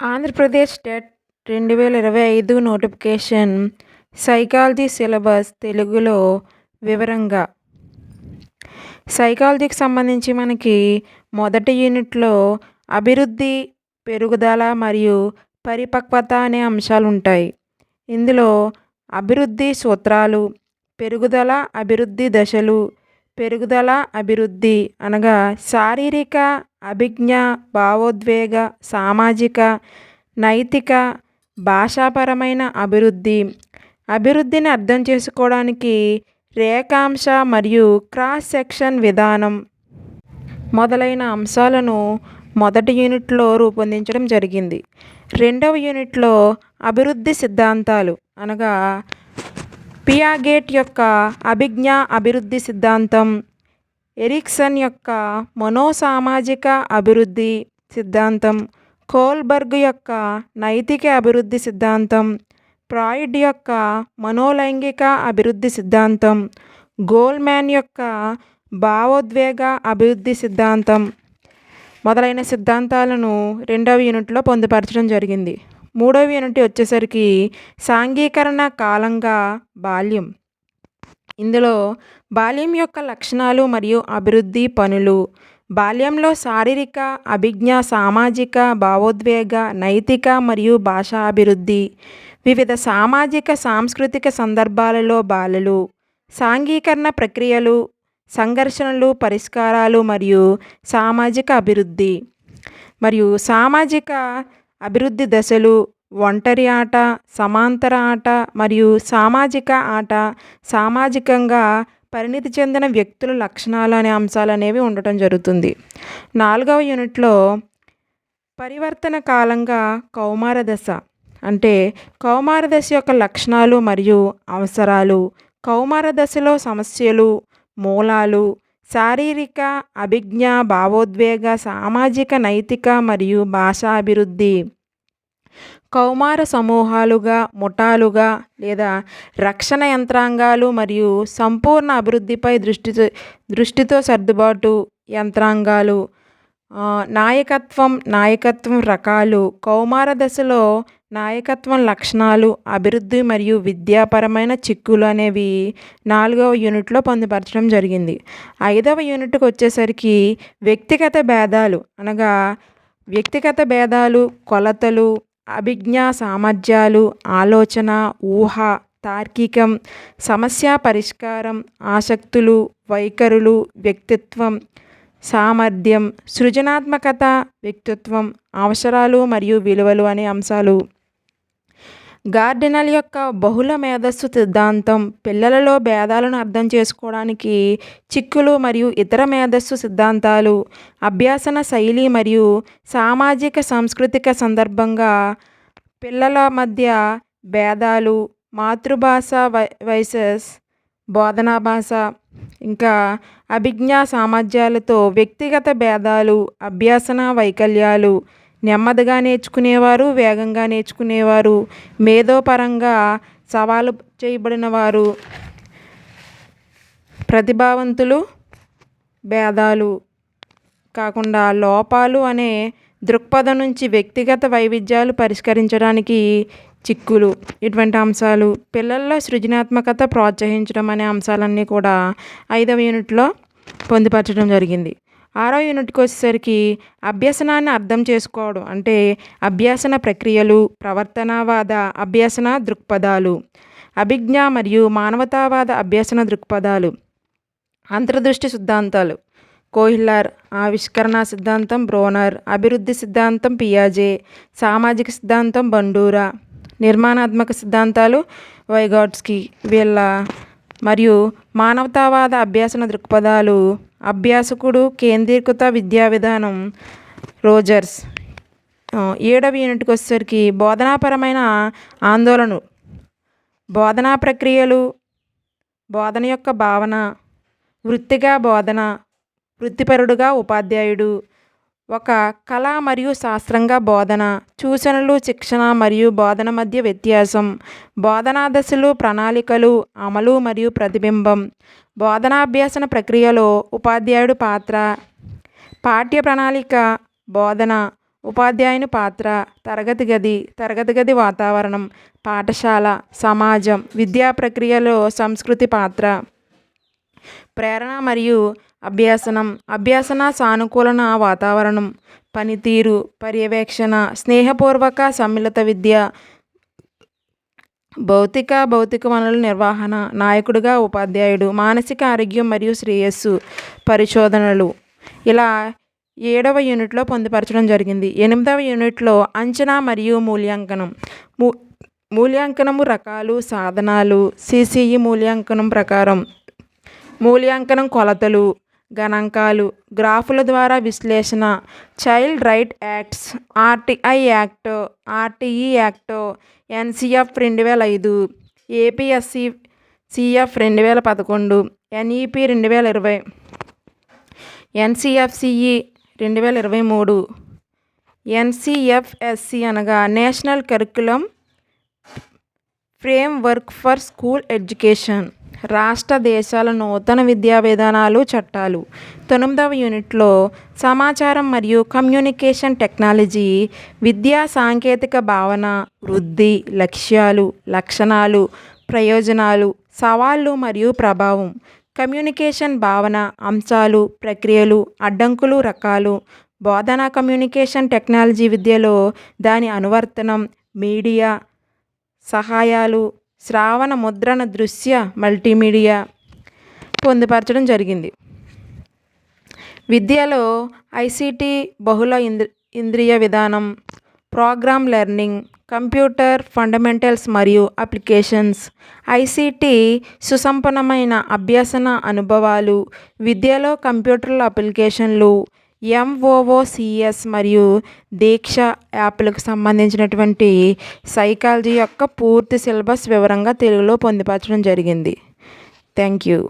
Andhra Pradesh TET రెండు వేల ఇరవై ఐదు నోటిఫికేషన్ సైకాలజీ సిలబస్ తెలుగులో వివరంగా. సైకాలజీకి సంబంధించి మనకి మొదటి యూనిట్లో అభివృద్ధి పెరుగుదల మరియు పరిపక్వత అనే అంశాలు ఉంటాయి ఇందులో అభివృద్ధి సూత్రాలు పెరుగుదల అభివృద్ధి దశలు పెరుగుదల అభివృద్ధి అనగా శారీరక అభిజ్ఞ భావోద్వేగ సామాజిక నైతిక భాషాపరమైన అభివృద్ధి. అభివృద్ధిని అర్థం చేసుకోవడానికి రేఖాంశ మరియు క్రాస్ సెక్షన్ విధానం మొదలైన అంశాలను మొదటి యూనిట్లో రూపొందించడం జరిగింది. రెండవ యూనిట్లో అభివృద్ధి సిద్ధాంతాలు అనగా పియాగేట్ యొక్క అభిజ్ఞ అభివృద్ధి సిద్ధాంతం. ఎరిక్సన్ యొక్క మనోసామాజిక అభివృద్ధి సిద్ధాంతం కోల్బర్గ్ యొక్క నైతిక అభివృద్ధి సిద్ధాంతం ఫ్రాయిడ్ యొక్క మనోలైంగిక అభివృద్ధి సిద్ధాంతం గోల్మాన్ యొక్క భావోద్వేగ అభివృద్ధి సిద్ధాంతం మొదలైన సిద్ధాంతాలను రెండవ యూనిట్లో పొందుపరచడం జరిగింది. మూడవ యూనిట్ వచ్చేసరికి సాంఘీకరణ కాలంగా బాల్యం. ఇందులో బాల్యం యొక్క లక్షణాలు మరియు అభివృద్ధి పనులు. బాల్యంలో శారీరక అభిజ్ఞ సామాజిక భావోద్వేగ నైతిక మరియు భాషా అభివృద్ధి. వివిధ సామాజిక సాంస్కృతిక సందర్భాలలో బాలలు. సాంఘీకరణ ప్రక్రియలు సంఘర్షణలు పరిష్కారాలు మరియు సామాజిక అభివృద్ధి. మరియు సామాజిక అభివృద్ధి దశలు ఒంటరి ఆట సమాంతర ఆట మరియు సామాజిక ఆట సామాజికంగా పరిణితి చెందిన వ్యక్తుల లక్షణాలు అనే అంశాలు అనేవి ఉండటం జరుగుతుంది. నాలుగవ యూనిట్లో పరివర్తన కాలంగా కౌమార దశ అంటే కౌమార దశ యొక్క లక్షణాలు మరియు అవసరాలు కౌమార దశలో సమస్యలు మూలాలు శారీరక అభిజ్ఞ భావోద్వేగ సామాజిక నైతిక మరియు భాషా అభివృద్ధి కౌమార సమూహాలుగా ముఠాలుగా లేదా రక్షణ యంత్రాంగాలు మరియు సంపూర్ణ అభివృద్ధిపై దృష్టితో దృష్టితో సర్దుబాటు యంత్రాంగాలు నాయకత్వం నాయకత్వం రకాలు కౌమార దశలో నాయకత్వం లక్షణాలు అభివృద్ధి మరియు విద్యాపరమైన చిక్కులు అనేవి నాలుగవ యూనిట్లో పొందుపరచడం జరిగింది. ఐదవ యూనిట్కి వచ్చేసరికి వ్యక్తిగత భేదాలు అనగా వ్యక్తిగత భేదాలు కొలతలు అభిజ్ఞా సామర్థ్యాలు ఆలోచన ఊహ తార్కికం సమస్య పరిష్కారం ఆసక్తులు వైఖరులు వ్యక్తిత్వం సామర్థ్యం సృజనాత్మకత వ్యక్తిత్వం అవసరాలు మరియు విలువలు అనే అంశాలు. గార్డెనల్ యొక్క బహుళ మేధస్సు సిద్ధాంతం పిల్లలలో భేదాలను అర్థం చేసుకోవడానికి చిక్కులు మరియు ఇతర మేధస్సు సిద్ధాంతాలు అభ్యాసన శైలి మరియు సామాజిక సాంస్కృతిక సందర్భంగా పిల్లల మధ్య భేదాలు మాతృభాష వై వైసెస్ బోధనా భాష ఇంకా అభిజ్ఞా సామర్థ్యాలతో వ్యక్తిగత భేదాలు అభ్యాసన వైకల్యాలు నెమ్మదిగా నేర్చుకునేవారు వేగంగా నేర్చుకునేవారు మేధోపరంగా సవాలు చేయబడిన వారు ప్రతిభావంతులు భేదాలు కాకుండా లోపాలు అనే దృక్పథం నుంచి వ్యక్తిగత వైవిధ్యాలు పరిష్కరించడానికి చిక్కులు. ఇటువంటి అంశాలు పిల్లల్లో సృజనాత్మకత ప్రోత్సహించడం అనే అంశాలన్నీ కూడా ఐదవ యూనిట్లో పొందుపరచడం జరిగింది. ఆరో యూనిట్కి వచ్చేసరికి అభ్యసనాన్ని అర్థం చేసుకోవడం అంటే అభ్యాసన ప్రక్రియలు ప్రవర్తనవాద అభ్యసన దృక్పథాలు అభిజ్ఞ మరియు మానవతావాద అభ్యసన దృక్పథాలు అంతర్దృష్టి సిద్ధాంతాలు కోహిల్లార్ ఆవిష్కరణ సిద్ధాంతం బ్రోనర్ అభివృద్ధి సిద్ధాంతం పియాజే సామాజిక సిద్ధాంతం బండూరా నిర్మాణాత్మక సిద్ధాంతాలు వైగాట్స్కి వీళ్ళ మరియు మానవతావాద అభ్యాసన దృక్పథాలు అభ్యాసకుడు కేంద్రీకృత విద్యా విధానం రోజర్స్. ఏడవ యూనిట్కి వచ్చేసరికి బోధనాపరమైన ఆందోళన బోధనా ప్రక్రియలు బోధన యొక్క భావన వృత్తిగా బోధన వృత్తిపరుడుగా ఉపాధ్యాయుడు ఒక కళ మరియు శాస్త్రంగా బోధన సూచనలు శిక్షణ మరియు బోధన మధ్య వ్యత్యాసం బోధనా దశలు ప్రణాళికలు అమలు మరియు ప్రతిబింబం బోధనాభ్యాసన ప్రక్రియలో ఉపాధ్యాయుడు పాత్ర పాఠ్య ప్రణాళిక బోధన ఉపాధ్యాయుని పాత్ర తరగతి గది తరగతి గది వాతావరణం పాఠశాల సమాజం విద్యా ప్రక్రియలో సంస్కృతి పాత్ర. ప్రేరణ మరియు అభ్యాసనం అభ్యాసన సానుకూలన వాతావరణం పనితీరు పర్యవేక్షణ స్నేహపూర్వక సమ్మిళిత విద్య భౌతిక భౌతిక వనరుల నిర్వహణ నాయకుడిగా ఉపాధ్యాయుడు మానసిక ఆరోగ్యం మరియు శ్రేయస్సు పరిశోధనలు. ఇలా ఏడవ యూనిట్లో పొందుపరచడం జరిగింది. ఎనిమిదవ యూనిట్లో అంచనా మరియు మూల్యాంకనం. మూ మూల్యాంకనము రకాలు సాధనాలు సిసిఈ మూల్యాంకనం ప్రకారం. మూల్యాంకనం కొలతలు గణాంకాలు గ్రాఫుల ద్వారా విశ్లేషణ child right acts RTI act RTE act NCF రెండు వేల ఐదు ఏపీఎస్సి సిఎఫ్ రెండు వేల పదకొండు ఎన్ఈపి రెండు వేల ఇరవై ఎన్సిఎఫ్సిఈ రెండు వేల ఇరవై మూడు ఎన్సిఎఫ్ఎస్సి అనగా national curriculum framework for school education. రాష్ట్ర దేశాల నూతన విద్యా విధానాలు చట్టాలు. తొమ్మిదవ యూనిట్లో సమాచారం మరియు కమ్యూనికేషన్ టెక్నాలజీ విద్యా సాంకేతిక భావన వృద్ధి లక్ష్యాలు లక్షణాలు ప్రయోజనాలు సవాళ్ళు మరియు ప్రభావం కమ్యూనికేషన్ భావన అంశాలు ప్రక్రియలు అడ్డంకులు రకాలు బోధనా కమ్యూనికేషన్ టెక్నాలజీ విద్యలో దాని అనువర్తనం మీడియా సహాయాలు శ్రావణ ముద్రణ దృశ్య మల్టీమీడియా పొందుపరచడం జరిగింది. విద్యలో ఐసీటీ బహుళ ఇంద్ర ఇంద్రియ విధానం ప్రోగ్రామ్ లెర్నింగ్ కంప్యూటర్ ఫండమెంటల్స్ మరియు అప్లికేషన్స్ ఐసీటీ సుసంపన్నమైన అభ్యసన అనుభవాలు విద్యలో కంప్యూటర్ల అప్లికేషన్లు ఎంఓఓసిఎస్ మరియు దీక్ష యాప్లకు సంబంధించినటువంటి సైకాలజీ యొక్క పూర్తి సిలబస్ వివరంగా తెలుగులో పొందుపరచడం జరిగింది. Thank you